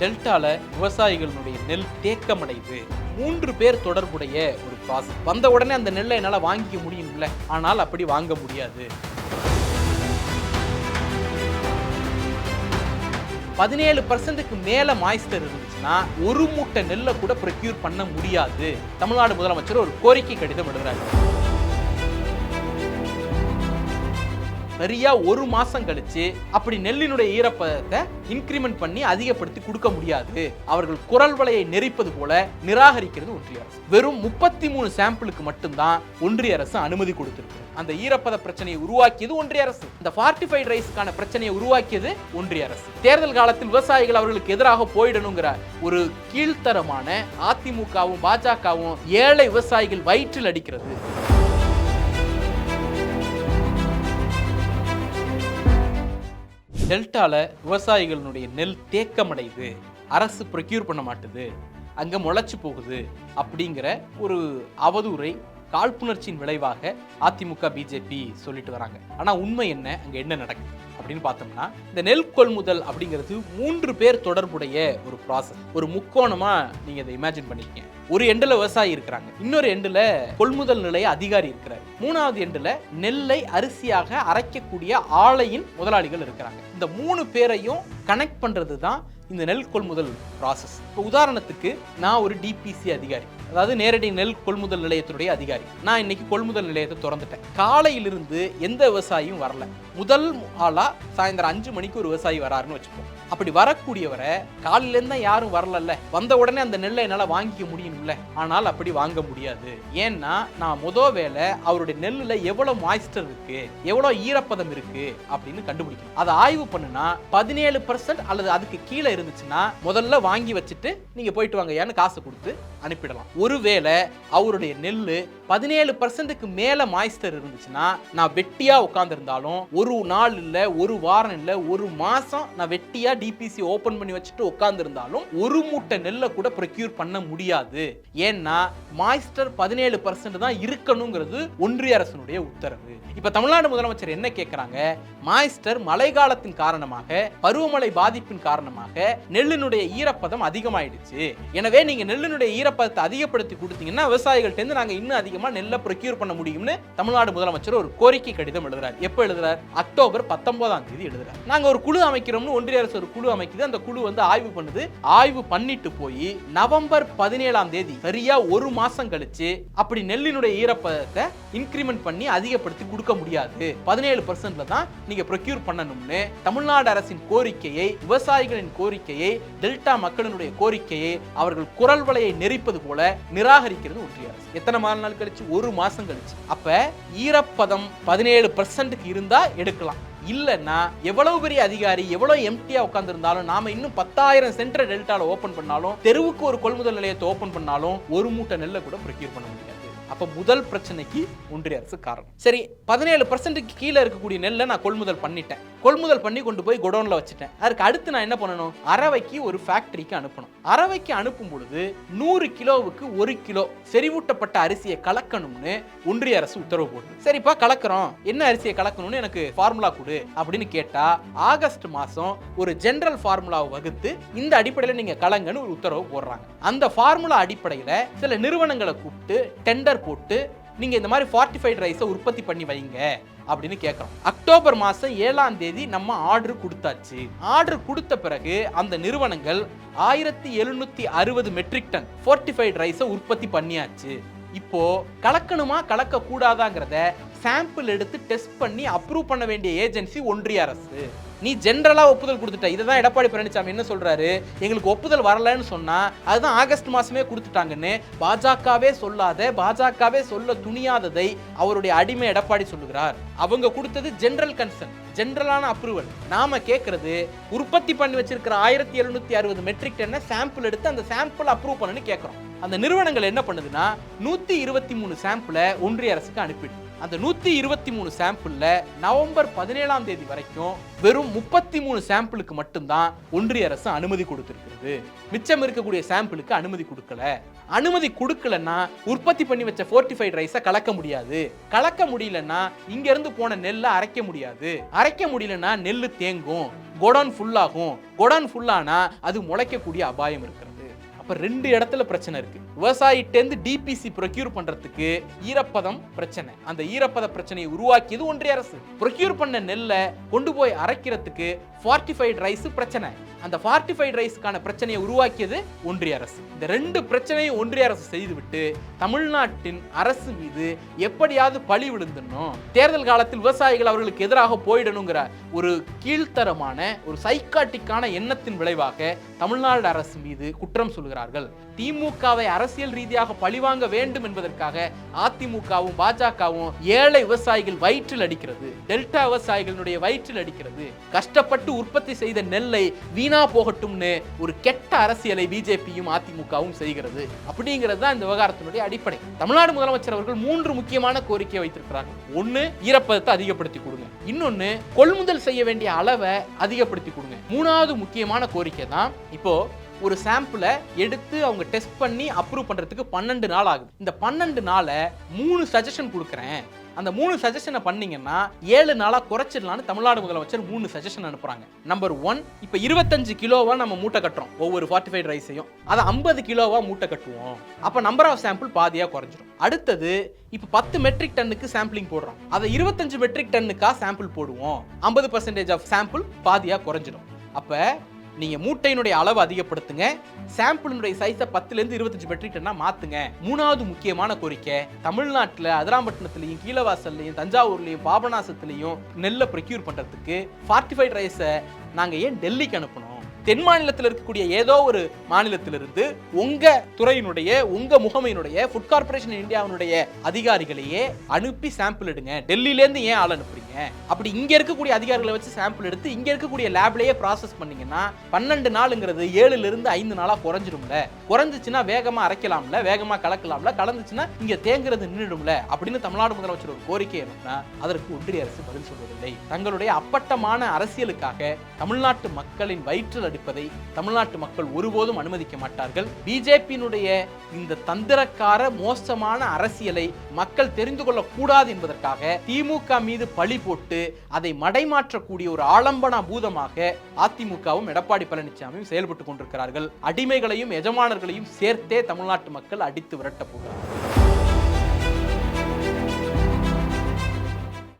டெல்டால விவசாயிகளுடைய நெல் தேக்கமடையுது மூன்று பேர் தொடர்புடைய ஒரு ப்ராசஸ் வந்த உடனே அந்த நெல்லை என்னால் வாங்கிக்க முடியும்ல? ஆனால் அப்படி வாங்க முடியாது. பதினேழு பர்சன்ட்டுக்கு மேல மாய்ஸ்டர் இருந்துச்சுன்னா ஒரு மூட்டை நெல்லை கூட ப்ரொக்யூர் பண்ண முடியாது. தமிழ்நாடு முதலமைச்சர் ஒரு கோரிக்கை கடிதம் எழுதுறாரு. சரியா ஒரு மாசம் கழிச்சு அப்படி நெல்லினுடைய ஈரப்பதத்தை இன்கிரிமெண்ட் பண்ணி அதிகப்படுத்தி கொடுக்க முடியாது. அவர்கள் குரல் வலையை நெரிப்பது போல நிராகரிக்கிறது ஒன்றிய அரசு. வெறும் முப்பத்தி மூணு சாம்பிளுக்கு மட்டும்தான் ஒன்றிய அரசு அனுமதி கொடுத்திருக்கு. அந்த ஈரப்பத பிரச்சனையை உருவாக்கியது ஒன்றிய அரசு. இந்த ஃபார்ட்டிஃபைட் ரைஸ்க்கான பிரச்சனையை உருவாக்கியது ஒன்றிய அரசு. தேர்தல் காலத்தில் விவசாயிகள் அவர்களுக்கு எதிராக போயிடணுங்கிற ஒரு கீழ்த்தரமான அதிமுகவும் பாஜகவும் ஏழை விவசாயிகள் வயிற்றில் அடிக்கிறது. டெல்டாவில் விவசாயிகளுடைய நெல் தேக்கமடையுது. அரசு ப்ரொக்யூர் பண்ண மாட்டுது. அங்கே முளைச்சி போகுது. அப்படிங்கிற ஒரு அவதூறை காழ்ப்புணர்ச்சியின் விளைவாக அதிமுக பிஜேபி சொல்லிட்டு வராங்க. ஆனால் உண்மை என்ன? அங்கே என்ன நடக்குது? அப்படின்னு பார்த்தோம்னா இந்த நெல் கொள்முதல் அப்படிங்கிறது மூன்று பேர் தொடர்புடைய ஒரு ப்ராசஸ் ஒரு முக்கோணமாக நீங்கள் இதை இமேஜின் பண்ணிக்கங்க. ஒரு எண்டில் விவசாயி இருக்கிறாங்க. இன்னொரு எண்டில் கொள்முதல் நிலைய அதிகாரி இருக்கிறார். மூணாவது எண்டில் நெல்லை அரிசியாக அரைக்கக்கூடிய ஆலையின் முதலாளிகள் இருக்கிறாங்க. இந்த மூணு பேரையும் கனெக்ட் பண்ணுறது தான் இந்த நெல் கொள்முதல் ப்ராசஸ் இப்போ உதாரணத்துக்கு நான் ஒரு டிபிசி அதிகாரி. அதாவது நேரடி நெல் கொள்முதல் நிலையத்தினுடைய அதிகாரி. நான் இன்னைக்கு கொள்முதல் நிலையத்தை திறந்துட்டேன். காலையிலிருந்து எந்த விவசாயியும் வரல. முதல் ஆளா சாயந்தரம் அஞ்சு மணிக்கு ஒரு விவசாயி வராருன்னு வச்சுப்போம் அப்படி வரக்கூடியவரை காலையிலேருந்து தான் யாரும் வரலல்ல. வந்த உடனே அந்த நெல்லை என்னால் வாங்கிக்க முடியும்ல. ஆனால் அப்படி வாங்க முடியாது. ஏன்னா நான் முத வேலை அவருடைய நெல்லில் எவ்வளோ மாய்ஸ்டர் இருக்கு எவ்வளோ ஈரப்பதம் இருக்கு அப்படின்னு கண்டுபிடிக்கணும். அதை ஆய்வு பண்ணுனா பதினேழு பர்சன்ட் அல்லது அதுக்கு கீழே இருந்துச்சுன்னா முதல்ல வாங்கி வச்சுட்டு நீங்கள் போயிட்டு வாங்க. ஏன்னு காசு கொடுத்து அனுப்பிடலாம். ஒருவேளை அவருடைய நெல் பதினேழு பர்சன்ட்டுக்கு மேல மாய்ஸ்டர் இருந்துச்சுன்னா நான் வெட்டியா உட்காந்துருந்தாலும் ஒரு நாள் இல்லை ஒரு வாரம் இல்லை ஒரு மாசம் நான் வெட்டியா டிபிசி ஓபன் பண்ணி வச்சுட்டு உட்காந்துருந்தாலும் ஒரு மூட்டை நெல்லை கூட ப்ரொக்யூர் பண்ண முடியாது. ஏன்னா மாய்ஸ்டர் பதினேழு பர்சன்ட் தான் இருக்கணுங்கிறது ஒன்றிய அரசனுடைய உத்தரவு. இப்ப தமிழ்நாடு முதலமைச்சர் என்ன கேட்கறாங்க மாய்ஸ்டர் மழை காலத்தின் காரணமாக பருவமழை பாதிப்பின் காரணமாக நெல்லினுடைய ஈரப்பதம் அதிகமாயிடுச்சு. எனவே நீங்க நெல்லினுடைய ஈரப்பதத்தை அதிகப்படுத்தி கொடுத்தீங்கன்னா விவசாயிகள்ட்டேருந்து நாங்கள் இன்னும் அதிகமாக நெல்லை ப்ரொக்யூர் பண்ண முடியும்னு தமிழ்நாடு முதலமைச்சர் ஒரு கோரிக்கை கடிதம் எழுதுறாரு. எப்போ எழுதுறாரு? அக்டோபர் பத்தொன்பதாம் தேதி எழுதுறாரு. நாங்கள் ஒரு குழு அமைக்கிறோம்னு ஒன்றிய அரசு ஒரு குழு அமைக்குது. அந்த குழு வந்து ஆய்வு பண்ணுது. ஆய்வு பண்ணிட்டு போய் நவம்பர் பதினேழாம் தேதி சரியா ஒரு மாசம் கழிச்சு அப்படி நெல்லினுடைய ஈரப்பதத்தை இன்க்ரிமெண்ட் பண்ணி அதிகப்படுத்தி கொடுக்க முடியாது. பதினேழு பர்சன்ட்ல தான் நீங்க ப்ரொக்யூர் பண்ணணும்னு தமிழ்நாடு அரசின் கோரிக்கையை விவசாயிகளின் கோரிக்கையை டெல்டா மக்களினுடைய கோரிக்கையை அவர்கள் குரல் வலையை நெரிப்பது போல நிராகரிக்கிறது ஒன்றிய அரசு. எத்தனை மாத நாள் கழிச்சு? ஒரு மாசம் கழிச்சு. அப்ப ஈரப்பதம் பதினேழு பர்சன்ட்டுக்கு இருந்தா எடுக்கலாம். இல்லைன்னா எவ்வளவு பெரிய அதிகாரி எவ்வளவு எம்டியா உட்காந்துருந்தாலும் நாம இன்னும் பத்தாயிரம் சென்டர் டெல்டாவில் ஓபன் பண்ணாலும் தெருவுக்கு ஒரு கொள்முதல் நிலையத்தை ஓபன் பண்ணாலும் ஒரு மூட்டை நெல்லை கூட ப்ரொக்யூர் பண்ண முடியாது. அப்ப முதல் பிரச்சனைக்கு ஒன்றிய அரசு காரணம். சரி பதினேழு பர்சன்ட்டுக்கு கீழே இருக்கக்கூடிய நெல்லை நான் கொள்முதல் பண்ணிட்டேன். கொள்முதல் பண்ணி கொண்டு போய் குடோன்ல வச்சுட்டேன். அதுக்கு அடுத்து நான் என்ன பண்ணணும்? அரவைக்கு ஒரு ஃபேக்டரிக்கு அனுப்பணும். அரவைக்கு அனுப்பும் பொழுது நூறு கிலோவுக்கு ஒரு கிலோ செறிவூட்டப்பட்ட அரிசியை கலக்கணும்னு ஒன்றிய அரசு உத்தரவு போடுது. சரிப்பா கலக்குறோம். என்ன அரிசியை கலக்கணும்னு எனக்கு ஃபார்முலா கொடு அப்படின்னு கேட்டா ஆகஸ்ட் மாசம் ஒரு ஜென்ரல் ஃபார்முலாவை வகுத்து இந்த அடிப்படையில் நீங்க கலங்கன்னு ஒரு உத்தரவு போடுறாங்க. அந்த ஃபார்முலா அடிப்படையில் சில நிறுவனங்களை கூப்பிட்டு டெண்டர் போட்டு நீங்க இந்த மாதிரி ஃபார்ட்டிஃபைட் ரைஸை உற்பத்தி பண்ணி வைங்க அப்படின்னு கேட்குறோம். அக்டோபர் மாதம் ஏழாம் தேதி நம்ம ஆர்டர் கொடுத்தாச்சு. ஆர்டர் கொடுத்த பிறகு அந்த நிறுவனங்கள் ஆயிரத்தி எழுநூத்தி அறுபது மெட்ரிக் டன் ஃபோர்ட்டிஃபைட் ரைஸை உற்பத்தி பண்ணியாச்சு. இப்போ கலக்கணுமா கலக்க கூடாதாங்கிறத சாம்பிள் எடுத்து டெஸ்ட் பண்ணி அப்ரூவ் பண்ண வேண்டிய ஏஜென்சி ஒன்றிய அரசு. நீ ஜென்ரலாக ஒப்புதல் கொடுத்துட்ட. இதுதான் எடப்பாடி பழனிசாமி என்ன சொல்றாரு? எங்களுக்கு ஒப்புதல் வரலன்னு சொன்னா அதுதான் ஆகஸ்ட் மாசமே கொடுத்துட்டாங்கன்னு பாஜகவே சொல்லாத பாஜகவே சொல்ல துணியாததை அவருடைய அடிமை எடப்பாடி சொல்லுகிறார். அவங்க கொடுத்தது ஜென்ரல் கன்சர்ன் ஜென்ரலான அப்ரூவல் நாம கேட்கறது உற்பத்தி பண்ணி வச்சிருக்கிற ஆயிரத்தி எழுநூத்தி அறுபது மெட்ரிக் டன்னை சாம்பிள் எடுத்து அந்த சாம்பிள் அப்ரூவ் பண்ணுன்னு கேட்கறோம் அந்த நிறுவனங்கள் என்ன பண்ணுதுன்னா நூத்தி இருபத்தி மூணு சாம்பிளை ஒன்றிய அரசுக்கு அனுப்பிடுது அந்த நூத்தி இருபத்தி மூணு சாம்பிள்ல நவம்பர் பதினேழாம் தேதி வரைக்கும் வெறும் முப்பத்தி மூணு சாம்பிளுக்கு மட்டும்தான் ஒன்றிய அரசு அனுமதி கொடுத்திருக்கிறது மிச்சம் இருக்கக்கூடிய சாம்பிளுக்கு அனுமதி கொடுக்கல. அனுமதி கொடுக்கலன்னா உற்பத்தி பண்ணி வச்ச ஃபோர்ட்டிஃபைட் ரைஸை கலக்க முடியாது. கலக்க முடியலன்னா இங்க இருந்து போன நெல்லை அரைக்க முடியாது. அரைக்க முடியலன்னா நெல் தேங்கும். கொடான் ஃபுல்லாகும் கொடான் ஃபுல்லானா அது முளைக்கக்கூடிய அபாயம் இருக்கு அப்போ ரெண்டு இடத்துல பிரச்சனை இருக்கு. விவசாயிட்டேந்து டிபிசி ப்ரொக்யூர் பண்றதுக்கு ஈரப்பதம் பிரச்சனை. அந்த ஈரப்பத பிரச்சனையை உருவாக்கியது ஒன்றிய அரசு. ப்ரொக்யூர் பண்ண நெல்லை கொண்டு போய் அரைக்கிறதுக்கு ஃபார்ட்டிஃபைட் ரைஸ் பிரச்சனை. அந்த ஃபார்ட்டிஃபைட் ரைஸ்க்கான பிரச்சனையை உருவாக்கியது ஒன்றிய அரசு. இந்த ரெண்டு பிரச்சனையும் ஒன்றிய அரசு செய்துவிட்டு தமிழ்நாட்டின் அரசு மீது எப்படியாவது பழி விழுந்துடணும். தேர்தல் காலத்தில் விவசாயிகள் அவர்களுக்கு எதிராக போயிடணுங்கிற ஒரு கீழ்த்தரமான ஒரு சைக்காட்டிக்கான எண்ணத்தின் விளைவாக தமிழ்நாடு அரசு மீது குற்றம் சொல்கிறார்கள் திமுகவை அரசியல் ரீதியாக பழிவாங்க வேண்டும் என்பதற்காக அதிமுகவும் பாஜகவும் ஏழை விவசாயிகள் வயிற்றில் அடிக்கிறது. டெல்டா விவசாயிகளுடைய வயிற்றில் அடிக்கிறது. கஷ்டப்பட்டு உற்பத்தி செய்த நெல்லை வீணா போகட்டும்னு ஒரு கெட்ட அரசியலை பிஜேபியும் அதிமுகவும் செய்கிறது. அப்படிங்கிறது தான் இந்த விவகாரத்தினுடைய அடிப்படை. தமிழ்நாடு முதலமைச்சர் அவர்கள் மூன்று முக்கியமான கோரிக்கை வைத்திருக்கிறார். ஒன்னு ஈரப்பதத்தை அதிகப்படுத்தி கொடுங்க. இன்னொன்னு கொள்முதல் செய்ய வேண்டிய அளவை அதிகப்படுத்தி கொடுங்க. மூணாவது முக்கியமான கோரிக்கை தான் இப்போ ஒரு சாம்பிளை எடுத்து அவங்க டெஸ்ட் பண்ணி அப்ரூவ் பண்ணுறதுக்கு பன்னெண்டு நாள் ஆகுது. இந்த பன்னெண்டு நாளை மூணு சஜஷன் கொடுக்குறேன். அந்த மூணு சஜஷனை பண்ணீங்கன்னா ஏழு நாளாக குறைச்சிடலான்னு தமிழ்நாடு முதலமைச்சர் மூணு சஜஷன் அனுப்புகிறாங்க நம்பர் ஒன் இப்போ இருபத்தஞ்சு கிலோவா நம்ம மூட்டை கட்டுறோம். ஒவ்வொரு ஃபார்ட்டி ஃபைவ் ரைஸையும் அதை ஐம்பது கிலோவா மூட்டை கட்டுவோம். அப்போ நம்பர் ஆஃப் சாம்பிள் பாதியாக குறைஞ்சிரும். அடுத்தது இப்போ பத்து மெட்ரிக் டன்னுக்கு சாம்பிளிங் போடுறோம். அதை இருபத்தஞ்சு மெட்ரிக் டன்னுக்காக சாம்பிள் போடுவோம். ஐம்பது பர்சன்டேஜ் ஆஃப் சாம்பிள் பாதியாக குறைஞ்சிடும் அப்போ நீங்கள் மூட்டையினுடைய அளவு அதிகப்படுத்துங்க. சாம்பிளினுடைய சைஸை பத்துலேருந்து இருபத்தஞ்சு மெட்ரிக் டன்னா மாற்றுங்க மூணாவது முக்கியமான கோரிக்கை தமிழ்நாட்டில் அதிராம்பட்டினத்துலையும் கீழவாசல்லையும் தஞ்சாவூர்லையும் பாபநாசத்துலையும் நெல்லை ப்ரொக்யூர் பண்ணுறதுக்கு ஃபார்ட்டிஃபைட் ரைஸை நாங்கள் ஏன் டெல்லிக்கு அனுப்பணும்? தென் மாநிலத்தில் இருக்கக்கூடிய ஏதோ ஒரு மாநிலத்திலிருந்து உங்க துறையினுடைய உங்க முகமையினுடைய ஃபுட் கார்பரேஷன் இந்தியாவினுடைய அதிகாரிகளையே அனுப்பி சாம்பிள் எடுங்க. டெல்லியிலேருந்து ஏன் ஆள் அனுப்புறீங்க? அப்படி இங்க இருக்கக்கூடிய அதிகாரிகளை வச்சு சாம்பிள் எடுத்து இங்க இருக்கக்கூடிய லேப்லயே ப்ராசஸ் பண்ணீங்கன்னா பன்னெண்டு நாளுங்கிறது ஏழுல இருந்து ஐந்து நாளா குறைஞ்சிடும்ல குறைஞ்சிச்சுன்னா வேகமா அரைக்கலாம்ல வேகமா கலக்கலாம்ல கலந்துச்சுன்னா இங்க தேங்குறது நின்றுடும்ல அப்படின்னு தமிழ்நாடு முதலமைச்சர் ஒரு கோரிக்கை எழுப்பினா அதற்கு ஒன்றிய அரசு பதில் சொல்வதில்லை. தங்களுடைய அப்பட்டமான அரசியலுக்காக தமிழ்நாட்டு மக்களின் வயிற்றில் எடுப்பதை தமிழ்நாட்டு மக்கள் ஒருபோதும் அனுமதிக்க மாட்டார்கள். பிஜேபியினுடைய இந்த தந்திரக்கார மோசமான அரசியலை மக்கள் தெரிந்து கொள்ளக்கூடாது என்பதற்காக திமுக மீது பழி போட்டு அதை மடைமாற்றக்கூடிய ஒரு ஆலம்பன பூதமாக அதிமுகவும் எடப்பாடி பழனிசாமியும் செயல்பட்டு கொண்டிருக்கிறார்கள். அடிமைகளையும் எஜமானர்களையும் சேர்த்தே தமிழ்நாட்டு மக்கள் அடித்து விரட்டப் போகிறார்கள்.